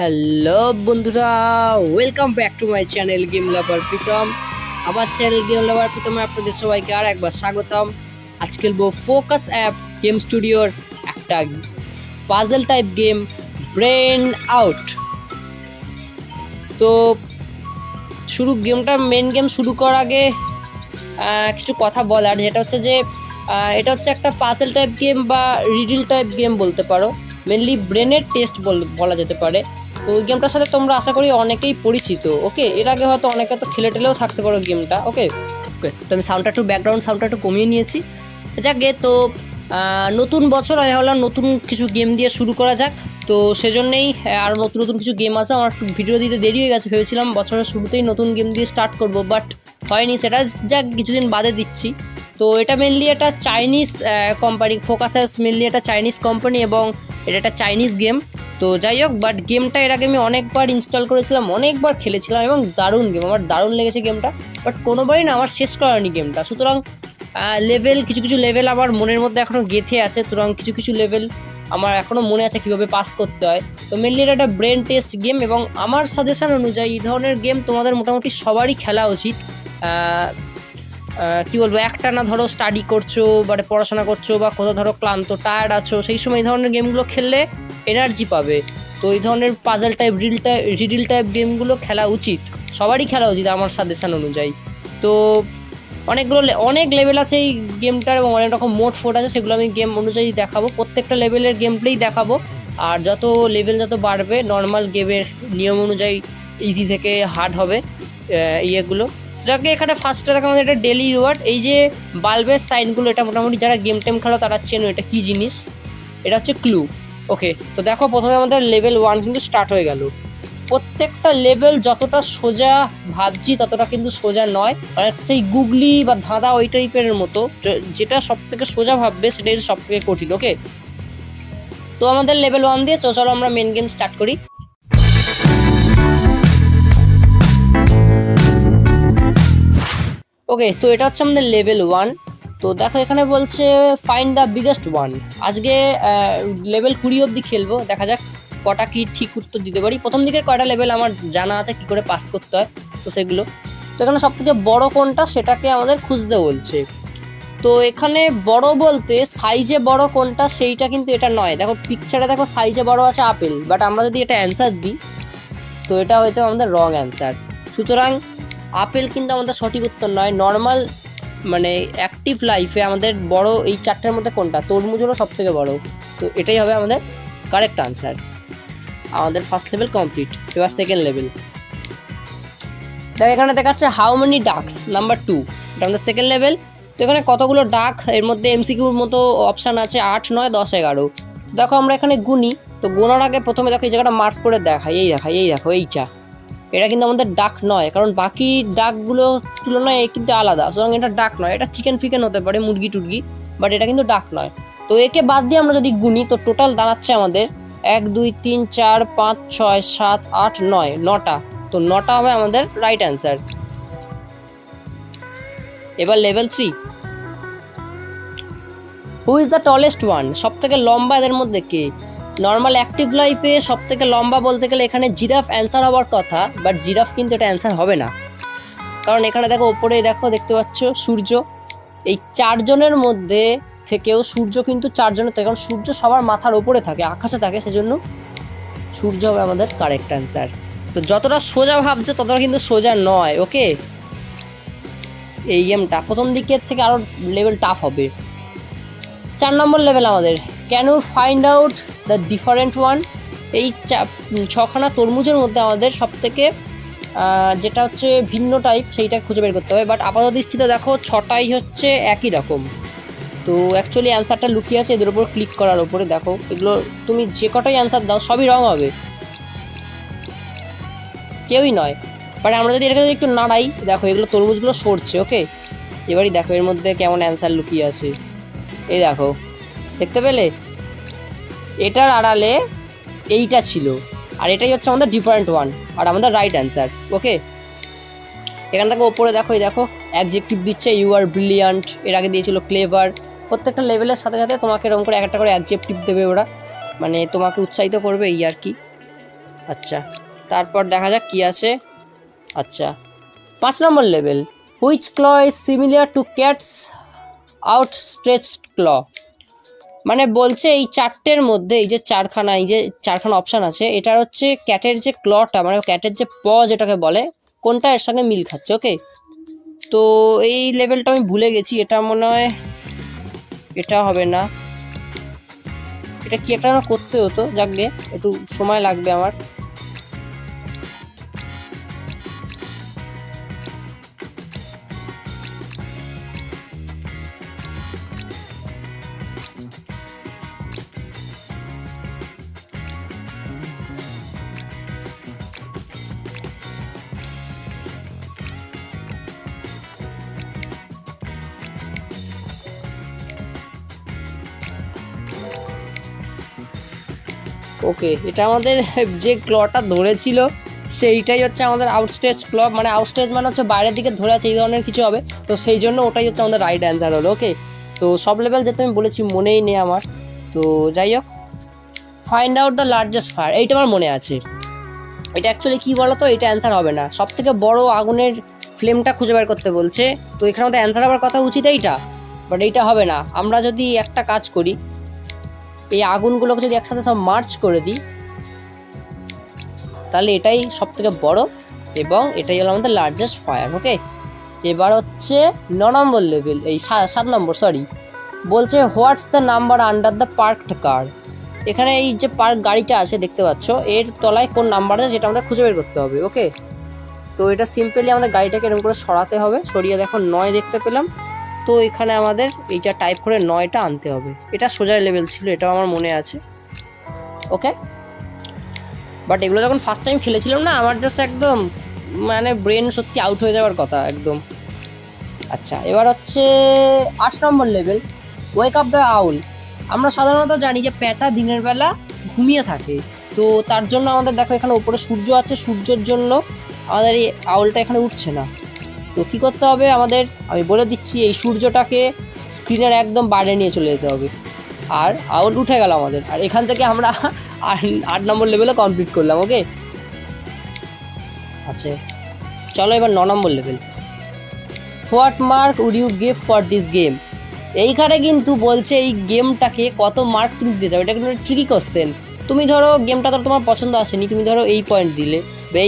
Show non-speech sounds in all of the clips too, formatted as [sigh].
Hello বন্ধুরা welcome back to my channel game lover Pritam আমার channel game লাভার প্রীতমে আপনাদের সবাইকে আর একবার স্বাগতম। আজ খেলব ফোকাস অ্যাপ গেম স্টুডিওর একটা puzzle type game brain out তো, শুরু গেমটা মেন গেম শুরু করার আগে কিছু কথা বলার, যেটা হচ্ছে যে এটা হচ্ছে একটা পাজেল টাইপ গেম বা রিডিল টাইপ গেম বলতে পারো। মেনলি ব্রেনের টেস্ট বলা যেতে পারে। তো ওই গেমটার সাথে তোমরা আশা করি অনেকেই পরিচিত ওকে এর আগে হয়তো অনেকে তো খেলে টেলেও থাকতে পারো গেমটা ওকে ওকে তো আমি সাউন্ডটা একটু ব্যাকগ্রাউন্ড সাউন্ডটা একটু কমিয়ে নিয়েছি। যাকে তো নতুন বছর আমি ভাবলাম নতুন কিছু গেম দিয়ে শুরু করা যাক। তো সেজন্যই আরও নতুন নতুন কিছু গেম আছে। আমার একটু ভিডিও দিতে দেরি হয়ে গেছে, ভেবেছিলাম বছরের শুরুতেই নতুন গেম দিয়ে স্টার্ট করব বাট হয়নি সেটা। যাক, কিছুদিন বাদে দিচ্ছি। তো এটা মেনলি একটা চাইনিজ কোম্পানি ফোকাসাস মেনলি একটা চাইনিজ কোম্পানি এবং এটা একটা চাইনিজ গেম তো যাই হোক বাট গেমটা এর আগে আমি অনেকবার ইনস্টল করেছিলাম, অনেকবার খেলেছিলাম এবং দারুণ গেম আমার দারুণ লেগেছে গেমটা বাট কোনোবারই না আমার শেষ করানি গেমটা সুতরাং লেভেল কিছু কিছু লেভেল আমার মনের মধ্যে এখনও গেথে আছে, সুতরাং কিছু কিছু লেভেল আমার এখনও মনে আছে কীভাবে পাস করতে হয়। তো মেনলি এটা একটা ব্রেন টেস্ট গেম এবং আমার সাজেশান অনুযায়ী এই ধরনের গেম তোমাদের মোটামুটি সবারই খেলা উচিত। কি বলব, একটা না ধরো স্টাডি করছ, বা পড়াশোনা করছ, বা কোথাও ধরো ক্লান্ত টায়ার্ড আছো, সেই সময় এই ধরনের গেমগুলো খেললে এনার্জি পাবে। তো এই ধরনের puzzle type reel type riddle type গেমগুলো খেলা উচিত। সবারই খেলা উচিত আমার সাজেশান অনুযায়ী। তো অনেকগুলো অনেক লেভেল আছে এই গেমটার এবং অনেক রকম মোড ফোট আছে, সেগুলো আমি গেম অনুযায়ী দেখাবো। প্রত্যেকটা লেভেলের গেম প্লেই দেখাবো। আর যত লেভেল যত বাড়বে নর্মাল গেমের নিয়ম অনুযায়ী ইজি থেকে হার্ড হবে ইয়েগুলো। যাকে এখানে ফার্স্টে দেখো আমাদের এটা ডেলি রিওয়ার্ড এই যে বাল্বের সাইনগুলো এটা মোটামুটি যারা গেম টেম খেলো তারা চেনো এটা কী জিনিস? এটা হচ্ছে ক্লু ওকে তো দেখো প্রথমে আমাদের লেভেল ওয়ান কিন্তু স্টার্ট হয়ে গেল। প্রত্যেকটা লেভেল যতটা সোজা ভাবছি ততটা কিন্তু সোজা নয়। মানে সেই গুগলি বা ধাঁধা ওই টাইপের মতো যেটা সব থেকে সোজা ভাববে সেটাই সব থেকে কঠিন ওকে তো আমাদের লেভেল ওয়ান দিয়ে চলো আমরা মেন গেম স্টার্ট করি। ওকে তো এটা হচ্ছে আমাদের লেভেল ওয়ান তো দেখো এখানে বলছে ফাইন দ্য বিগেস্ট ওয়ান আজকে লেভেল কুড়ি অবধি খেলব, দেখা যাক কটা কি ঠিক উত্তর দিতে পারি। প্রথম দিকের কয়টা লেভেল আমার জানা আছে, কি করে পাস করতে হয়, তো সেগুলো। তো এখানে সব থেকে বড় কোনটা, সেটাকে আমাদের খুঁজতে বলছে। তো এখানে বড় বলতে সাইজে বড় কোনটা, সেইটা কিন্তু এটা নয়। দেখো পিকচারে দেখো সাইজে বড় আছে আপেল বাট আমরা যদি এটা অ্যান্সার দিই, তো এটা হয়েছে আমাদের রং অ্যান্সার সুতরাং আপেল কিন্তু আমাদের সঠিক উত্তর নয়। নর্মাল মানে অ্যাক্টিভ লাইফে আমাদের বড় এই চারটের মধ্যে কোনটা? তরমুজ হলো সব থেকে বড়। তো এটাই হবে আমাদের কারেক্ট আনসার আমাদের ফার্স্ট লেভেল কমপ্লিট এবার সেকেন্ড লেভেল দেখ, এখানে দেখাচ্ছে how many ducks number two এটা আমাদের সেকেন্ড লেভেল তো এখানে কতগুলো ডাক এর মধ্যে এমসিকিউর মতো অপশান আছে আট, নয়, দশ, এগারো। দেখো আমরা এখানে গুনি। তো গোনার আগে প্রথমে দেখো এই জায়গাটা মার্ক করে দেখাই, এই দেখাই, এই দেখো এইটা এটা কিন্তু আমাদের ডাক নয়, কারণ বাকি ডাকগুলো তুলনায় কিন্তু আলাদা। সুতরাং এটা ডাক নয়, এটা চিকেন ফিকেন হতে পারে, মুরগি টুরগি বাট এটা কিন্তু ডাক নয়। তো একে বাদ দিয়ে আমরা যদি গুনি, তো টোটাল দাঁড়াচ্ছে আমাদের এক, দুই, তিন, চার, পাঁচ, ছয়, সাত, আট, নয়, নটা। তো নটা হবে আমাদের রাইট অ্যান্সার এবার level three who is the tallest one সব থেকে লম্বা এদের মধ্যে কে? নর্মাল অ্যাক্টিভ লাইফে সব থেকে লম্বা বলতে গেলে এখানে জিরাফ অ্যান্সার হওয়ার কথা বাট জিরাফ কিন্তু এটা অ্যান্সার হবে না। কারণ এখানে দেখো, ওপরে দেখো, দেখতে পাচ্ছ সূর্য। এই চারজনের মধ্যে থেকেও সূর্য কিন্তু চারজনের থেকে কারণ সূর্য সবার মাথার ওপরে থাকে, আকাশে থাকে, সেজন্য সূর্য হবে আমাদের কারেক্ট অ্যান্সার তো যতটা সোজা ভাবছ, ততটা কিন্তু সোজা নয়, ওকে? এই গেমটা প্রথম দিকের থেকে আরও লেভেল টাফ হবে। চার নম্বর লেভেল আমাদের। Can you find out the different one এই ছখানা তরমুজের মধ্যে আমাদের সব থেকে যেটা হচ্ছে ভিন্ন টাইপ সেইটা খুঁজে বের করতে হবে। বাট আপাতত দৃষ্টিতে দেখো, ছটাই হচ্ছে একই রকম। তো অ্যাকচুয়ালি অ্যান্সারটা লুকিয়ে আছে, এদের উপর ক্লিক করার উপরে দেখো। এগুলো তুমি যে কটাই অ্যান্সার দাও, সবই রং হবে। কেউই নয়। বাট আমরা যদি এটাকে যদি একটু নাড়াই, দেখো এগুলো তরমুজগুলো সরছে ওকে এবারই দেখো এর মধ্যে কেমন অ্যান্সার লুকিয়ে আছে। এই দেখো। দেখতে পেলে? এটার আড়ালে এইটা ছিল। আর এটাই হচ্ছে আমাদের ডিফারেন্ট ওয়ান আর আমাদের রাইট অ্যান্সার ওকে এখান থেকে ওপরে দেখো, এই দেখো অ্যাডজেক্টিভ দিচ্ছে ইউ আর ব্রিলিয়ান্ট এর আগে দিয়েছিল ক্লেভার প্রত্যেকটা লেভেলের সাথে সাথে তোমাকে এরকম করে এক একটা করে অ্যাডজেক্টিভ দেবে ওরা। মানে তোমাকে উৎসাহিত করবে এই আর কি। আচ্ছা তারপর দেখা যাক কি আছে। আচ্ছা পাঁচ নম্বর level which claw is similar to cat's outstretched claw মানে বলছে এই চারটের মধ্যে, এই যে চারখানা, এই যে চারখানা অপশান আছে, এটার হচ্ছে ক্যাটের যে ক্লটা মানে ক্যাটের যে প যেটাকে বলে, কোনটা এর সঙ্গে মিল খাচ্ছে ওকে তো এই লেভেলটা আমি ভুলে গেছি, এটা মনে হয়, এটা হবে না। এটা কি একটা করতে হতো যাকগে একটু সময় লাগবে আমার। ওকে এটা আমাদের যে ক্লটা ধরেছিল, সেইটাই হচ্ছে আমাদের আউটস্টেজ ক্ল মানে আউটস্টেজ মানে হচ্ছে বাইরের দিকে ধরে আছে, এই ধরনের কিছু হবে। তো সেই জন্য ওটাই হচ্ছে আমাদের রাইট অ্যান্সার হলো ওকে তো সব লেভেল যেতে আমি বলেছি, মনেই নেই আমার। তো যাই হোক find out the largest fire এইটা আমার মনে আছে। এটা অ্যাকচুয়ালি কী বলো তো এটা অ্যান্সার হবে না। সব থেকে বড় আগুনের ফ্লেমটা খুঁজে বের করতে বলছে। তো এখানে আমাদের অ্যান্সার হওয়ার কথা উচিত এইটা বাট এইটা হবে না। আমরা যদি একটা কাজ করি এই আগুনগুলোকে যদি একসাথে সব মার্চ করে দিই, তাহলে এটাই সব থেকে বড় এবং এটাই হলো আমাদের লার্জেস্ট ফায়ার ওকে এবার হচ্ছে ন নম্বর লেভেল এই সাত নম্বর সরি বলছে what's the number under the parked car এখানে এই যে পার্ক গাড়িটা আছে, দেখতে পাচ্ছ, এর তলায় কোন নাম্বার আছে সেটা আমাদের খুঁজে বের করতে হবে ওকে তো এটা সিম্পলি আমাদের গাড়িটাকে এরকম করে সরাতে হবে, সরিয়ে দেখো, নয় দেখতে পেলাম। তো এখানে আমাদের এইটা টাইপ করে নয়টা আনতে হবে। এটা সোজা লেভেল ছিল, এটাও আমার মনে আছে। ওকে বাট এগুলো যখন ফার্স্ট টাইম খেলেছিলাম না, আমার জাস্ট একদম মানে ব্রেন সত্যি আউট হয়ে যাওয়ার কথা একদম। আচ্ছা এবার হচ্ছে আট নম্বর level wake up the owl আমরা সাধারণত জানি যে প্যাঁচা দিনের বেলা ঘুমিয়ে থাকে। তো তার জন্য আমাদের দেখো এখানে উপরে সূর্য আছে, সূর্যের জন্য আমাদের এই আউলটা এখানে উঠছে না। তো কী করতে হবে আমাদের? আমি বলে দিচ্ছি, এই সূর্যটাকে স্ক্রিনের একদম বাইরে নিয়ে চলে যেতে হবে। আর আউট উঠে গেল আমাদের। আর এখান থেকে আমরা [laughs] আট- নম্বর লেভেলে কমপ্লিট করলাম ওকে আচ্ছা চলো এবার ন নম্বর level what mark would you give for this game এইখানে কিন্তু বলছে এই গেমটাকে কত মার্ক তুমি দিতে চাও? এটা কিন্তু ট্রিকি কোশ্চেন তুমি ধরো গেমটা ধরো তোমার পছন্দ আসেনি, তুমি ধরো এই পয়েন্ট দিলে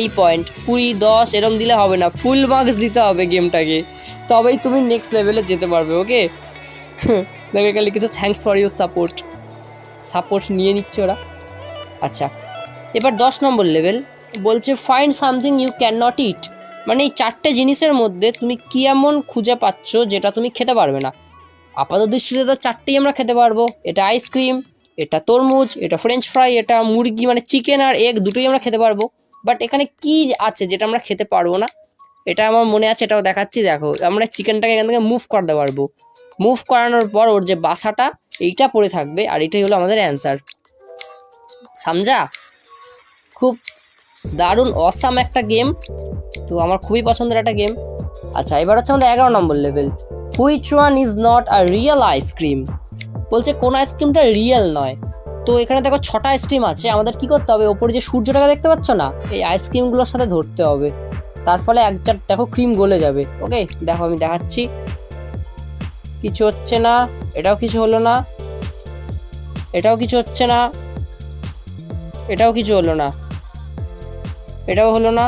এই পয়েন্ট কুড়ি, দশ এরম দিলে হবে না ফুল মার্কস দিতে হবে গেমটাকে। তবেই তুমি নেক্সট লেভেলে যেতে পারবে ওকে [laughs] দেখে এখানে কিছু thanks for your support support নিয়ে নিচ্ছে ওরা। আচ্ছা এবার দশ নম্বর লেভেল বলছে find something you can not eat মানে এই চারটে জিনিসের মধ্যে তুমি কী এমন খুঁজে পাচ্ছ যেটা তুমি খেতে পারবে না? আপাত দৃষ্টিতে তো চারটেই আমরা খেতে পারব। এটা আইসক্রিম এটা তরমুজ, এটা ফ্রেঞ্চ ফ্রাই এটা মুরগি মানে চিকেন আর এগ দুটোই আমরা খেতে পারব। বাট এখানে কি আছে যেটা আমরা খেতে পারব না? এটা আমার মনে আছে, এটাও দেখাচ্ছি, দেখো। আমরা চিকেনটাকে এখান থেকে মুভ করতে পারব। মুভ করানোর পর ওর যে বাসাটা, এইটা পড়ে থাকবে, আর এটাই হলো আমাদের অ্যান্সার সামজা, খুব দারুণ অসাম একটা গেম তো আমার খুবই পছন্দের একটা গেম আচ্ছা এবার হচ্ছে আমাদের এগারো নম্বর level which one is not a real ice cream বলছে, কোন আইসক্রিমটা রিয়েল নয়। তো এখানে দেখো ছটা আইসক্রিম আছে। আমাদের কি করতে হবে? ওপরে যে সূর্যটাকে দেখতে পাচ্ছ না, এই আইসক্রিমগুলোর সাথে ধরতে হবে। তার ফলে এক চার দেখো ক্রিম গলে যাবে। ওকে দেখো আমি দেখাচ্ছি। কিছু হচ্ছে না, এটাও কিছু হলো না, এটাও কিছু হচ্ছে না, এটাও কিছু হলো না, এটাও হলো না।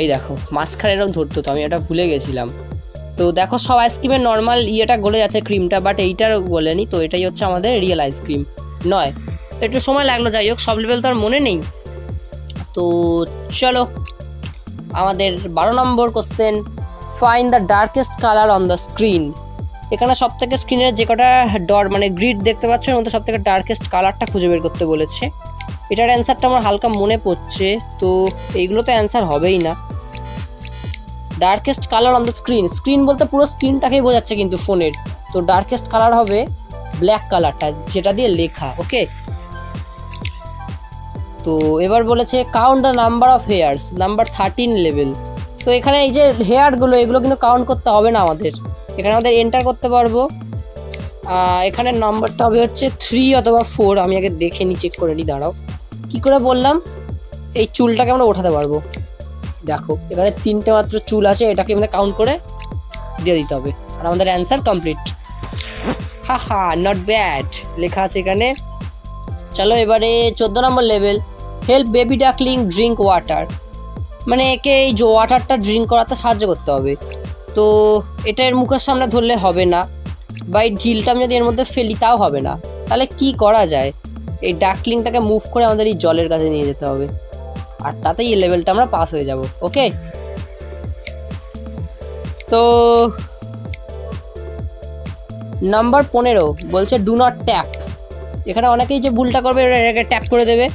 এই দেখো মাঝখানে এরকম ধরতো তো, আমি এটা ভুলে গেছিলাম। তো দেখো, সব আইসক্রিমের নর্মাল ইয়েটা গলে যাচ্ছে ক্রিমটা বাট এইটার গলেনি, তো এটাই হচ্ছে আমাদের রিয়েল আইসক্রিম নয়, একটু সময় লাগল, যাই হোক, সব লেভেল তো আর মনে নেই। তো চলো, আমাদের বারো নম্বর question find the darkest colour on the screen এখানে সব থেকে স্ক্রিনের যে কটা ডর মানে গ্রিড দেখতে পাচ্ছ, এর মধ্যে সব থেকে ডার্কেস্ট কালারটা খুঁজে বের করতে বলেছে। এটার অ্যান্সারটা আমার হালকা মনে পড়ছে, তো এইগুলো তো অ্যান্সার হবেই না। Darkest colour on the screen screen বলতে পুরো স্ক্রিনটাকেই বোঝাচ্ছে কিন্তু ফোনের। তো ডার্কেস্ট কালার হবে ব্ল্যাক কালারটা যেটা দিয়ে লেখা ওকে তো এবার বলেছে count the number of hairs number thirteen level তো এখানে এই যে হেয়ারগুলো এগুলো কিন্তু কাউন্ট করতে হবে না আমাদের। এখানে আমাদের এন্টার করতে পারব। এখানে নাম্বারটা হবে হচ্ছে থ্রি অথবা ফোর আমি আগে দেখে নিই চেক করে নিই, দাঁড়াও। কি করে বললাম? এই চুলটাকে আমরা ওঠাতে পারব। দেখো, এখানে তিনটে মাত্র চুল আছে, এটাকে আমাদের কাউন্ট করে দিয়ে দিতে হবে। আর আমাদের অ্যান্সার কমপ্লিট হা হা নট ব্যাড লেখা আছে এখানে। চলো এবারে চোদ্দ number level help baby duckling drink water মানে একে এই যে ওয়াটারটা ড্রিঙ্ক করাতে সাহায্য করতে হবে। তো এটা এর মুখের সামনে ধরলে হবে না। বা এই ঢিলটা আমি যদি এর মধ্যে ফেলি, তাও হবে না। তাহলে কি করা যায়? এই ডাকলিংটাকে মুভ করে আমাদের এই জলের কাছে নিয়ে যেতে হবে। আর তাতেই এই লেভেলটা আমরা পাস হয়ে যাব ওকে তো নাম্বার পনেরো বলছে ডু নট ট্যাপ এখানে অনেকেই যে ভুলটা করবে এটাকে ট্যাপ করে দেবে।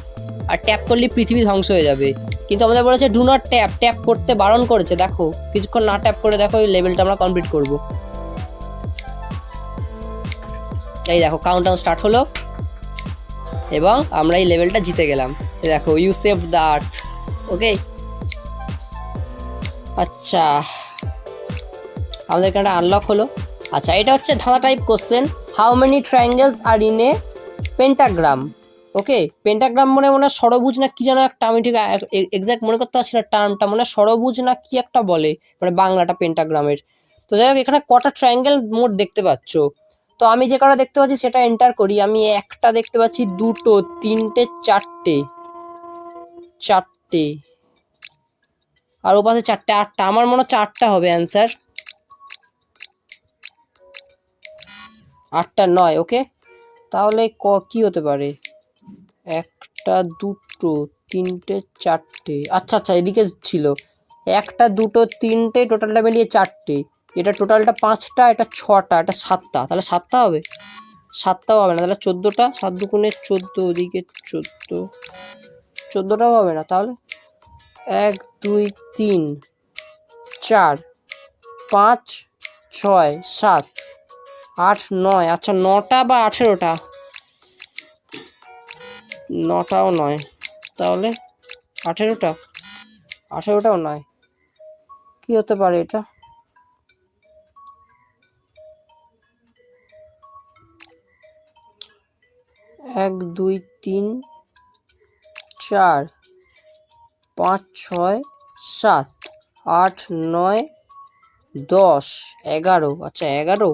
আর ট্যাপ করলে পৃথিবী ধ্বংস হয়ে যাবে। কিন্তু আমাদের বলেছে ডু নট ট্যাপ ট্যাপ করতে বারণ করেছে, দেখো। কিছুক্ষণ না ট্যাপ করে দেখো, এই লেভেলটা আমরা কমপ্লিট করব। এই দেখো কাউন্ট ডাউন স্টার্ট হলো। এবং আমরা এই লেভেলটা জিতে গেলাম। দেখো you save the earth okay আচ্ছা আমাদের এখানে আনলক হলো। আচ্ছা এটা হচ্ছে ধাঁধা type question how many triangles are in a pentagram okay pentagram মনে মনে ষড়ভুজ না কি যেন একটা, আমি ঠিক এক্সাক্ট মনে করতে পারছি না টার্মটা মনে হয় ষড়ভুজ না কি একটা বলে মানে বাংলাটা পেন্টাগ্রামের তো যাই হোক, এখানে কটা ট্রায়াঙ্গেল মোট দেখতে পাচ্ছ? তো আমি যে কটা দেখতে পাচ্ছি সেটা এন্টার করি। আমি একটা দেখতে পাচ্ছি দুটো, তিনটে, চারটে। চারটে। আর ও পাশে চারটে, আটটা। আমার মনে হচ্ছে আটটা হবে অ্যান্সার আটটা নয় ওকে তাহলে ক, কি হতে পারে? একটা, দুটো, তিনটে, চারটে। আচ্ছা আচ্ছা এদিকে ছিল। একটা, দুটো, তিনটে টোটালটা মিলিয়ে চারটে। এটা টোটালটা পাঁচটা, এটা ছটা, এটা সাতটা। তাহলে সাতটা হবে? সাতটাও হবে না, তাহলে চোদ্দোটা, সাত দুগুণে চোদ্দ, ওদিকে চোদ্দ। চোদ্দোটাও হবে না তাহলে? এক, দুই, তিন, চার, পাঁচ, ছয়, সাত, আট, নয়। আচ্ছা নটা বা আঠেরোটা? নটাও নয়। তাহলে আঠেরোটা? আঠেরোটাও নয়। কি হতে পারে এটা? এক, দুই, তিন, চার, পাঁচ, ছয়, সাত, আট, নয়, দশ, এগারো। আচ্ছা এগারো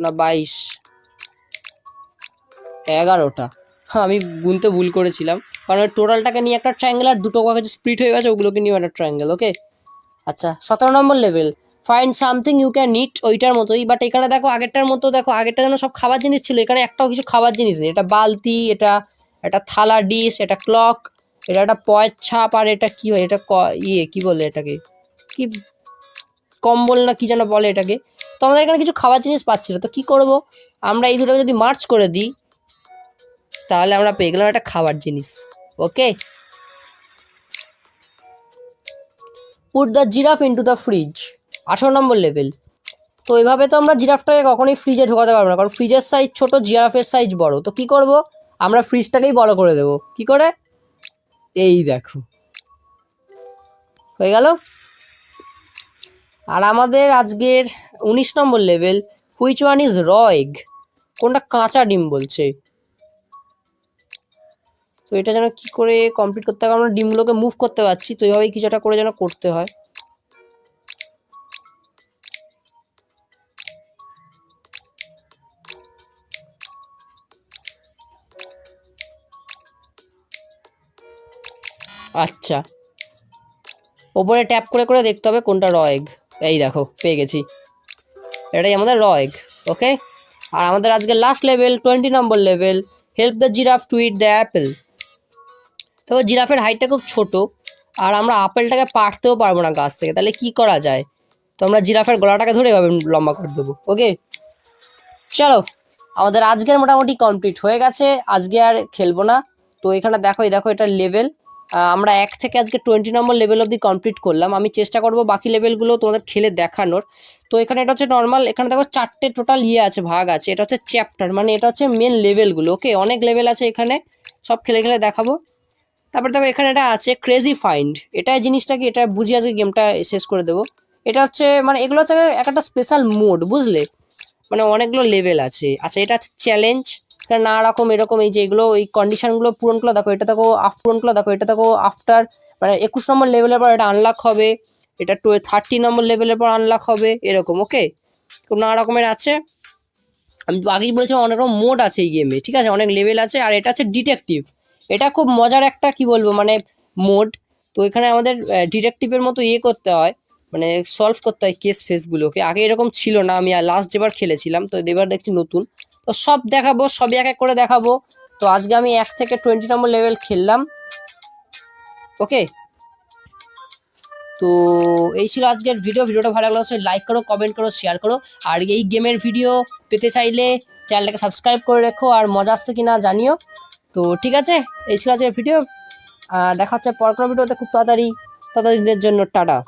না বাইশ? এগারোটা। হ্যাঁ আমি গুনতে ভুল করেছিলাম। কারণ টোটালটাকে নিয়ে একটা ট্রায়াঙ্গেল আর দুটো কাছে স্প্লিট হয়ে গেছে, ওগুলোকে নিয়ে একটা ট্রায়াঙ্গেল ওকে আচ্ছা সতেরো number level find something you can eat ওইটার মতোই। বাট এখানে দেখো, আগেরটার মতো দেখো, আগেরটা যেন সব খাবার জিনিস ছিল, এখানে একটাও কিছু খাবার জিনিস নেই। এটা বালতি, এটা এটা থালা ডিশ, এটা ক্লক এটা একটা পয়ের ছাপ, আর এটা কী হয়, এটা ক- ইয়ে কি বলে এটাকে? কি কম্বল না কি যেন বলে এটাকে? তো আমাদের এখানে কিছু খাবার জিনিস পাচ্ছি না। তো কী করব? আমরা এই দুটোকে যদি মার্চ করে দিই, তাহলে আমরা পেয়ে গেলাম একটা খাবার জিনিস। Okay put the giraffe into the fridge আঠারো নম্বর লেভেল তো এভাবে তো আমরা জিরাফটাকে কখনোই ফ্রিজে ঢোকাতে পারব না, কারণ ফ্রিজের সাইজ ছোট, জিরাফের সাইজ বড়। তো কি করব? আমরা ফ্রিজটাকেই বড় করে দেব। কি করে? এই দেখো। হয়ে গেল? আর আমাদের আজকের উনিশ number level which one is raw egg কোনটা কাঁচা ডিম বলছে? তো এটা যেন কি করে কমপ্লিট করতে হবে? আমরা ডিমগুলোকে মুভ করতে পারছি, তো এইভাবেই কিছু একটা করে যেন করতে হয়। আচ্ছা। ওপরে ট্যাপ করে করে দেখতে হবে কোনটা র এগ এই দেখো, পেয়ে গেছি। এটাই আমাদের র এগ ওকে আর আমাদের আজকে last level twenty number level help the giraffe to eat the apple তো জিরাফের হাইটটা খুব ছোট, আর আমরা আপেলটাকে পারতেও পারব না গাছ থেকে। তাহলে কি করা যায়? তো আমরা জিরাফের গলাটাকে ধরে এভাবে লম্বা করে দেবো ওকে চলো, আমাদের আজকের মোটামুটি কমপ্লিট হয়ে গেছে। আজকে আর খেলব না। তো এখানে দেখো, এই দেখো, এটা লেভেল আমরা এক থেকে আজকে টোয়েন্টি নম্বর লেভেল অবধি কমপ্লিট করলাম। আমি চেষ্টা করব বাকি লেভেলগুলো তোমাদের খেলে দেখানোর। তো এখানে এটা হচ্ছে নর্মাল এখানে দেখো চারটে টোটাল ইয়ে আছে, ভাগ আছে। এটা হচ্ছে চ্যাপ্টার মানে এটা হচ্ছে মেন লেভেলগুলো ওকে অনেক লেভেল আছে এখানে। সব খেলে খেলে দেখাবো। তারপরে দেখো এখানে এটা আছে ক্রেজি ফাইন্ড এটা জিনিসটা কি? এটা বুঝি আজকে গেমটা শেষ করে দেবো। এটা হচ্ছে মানে এগুলো হচ্ছে এক একটা স্পেশাল মোড বুঝলে? মানে অনেকগুলো লেভেল আছে। আচ্ছা এটা হচ্ছে চ্যালেঞ্জ নানা রকম এরকম এই যে এগুলো, এই কন্ডিশনগুলো পূরণ করলে দেখো, এটা দেখো আফ, পূরণ করলে দেখো, এটা দেখো আফটার মানে একুশ নম্বর লেভেলের পর এটা আনলক হবে, এটা টু থার্টি নম্বর লেভেলের পর আনলক হবে, এরকম ওকে নানা রকমের আছে। আমি আগেই বলেছিলাম অনেক রকম মোড আছে এই গেমে ঠিক আছে? অনেক লেভেল আছে, আর এটা হচ্ছে ডিটেকটিভ এটা খুব মজার একটা, কি বলব মানে মোড তো এখানে আমাদের ডিটেকটিভের মতো ইয়ে করতে হয় মানে সলভ করতে হয় কেস ফেসগুলোকে আগে এরকম ছিল না, আমি লাস্ট যেবার খেলেছিলাম, তো এবার দেখছি নতুন। তো সব দেখাবো, সবই এক এক করে দেখাবো। তো আজকে আমি এক থেকে টোয়েন্টি নম্বর লেভেল খেললাম। ওকে তো এই ছিল আজকের ভিডিও ভিডিওটা ভালো লাগলে অবশ্যই লাইক করো কমেন্ট করো শেয়ার করো। আর এই গেমের ভিডিও পেতে চাইলে চ্যানেলটাকে সাবস্ক্রাইব করে রেখো। আর মজা আসছে কি না জানিও। তো ঠিক আছে, এই ছিল আজকের ভিডিও দেখা হচ্ছে পর ভিডিওতে খুব তাড়াতাড়ি। তাড়াতাড়ি জন্য টাটা।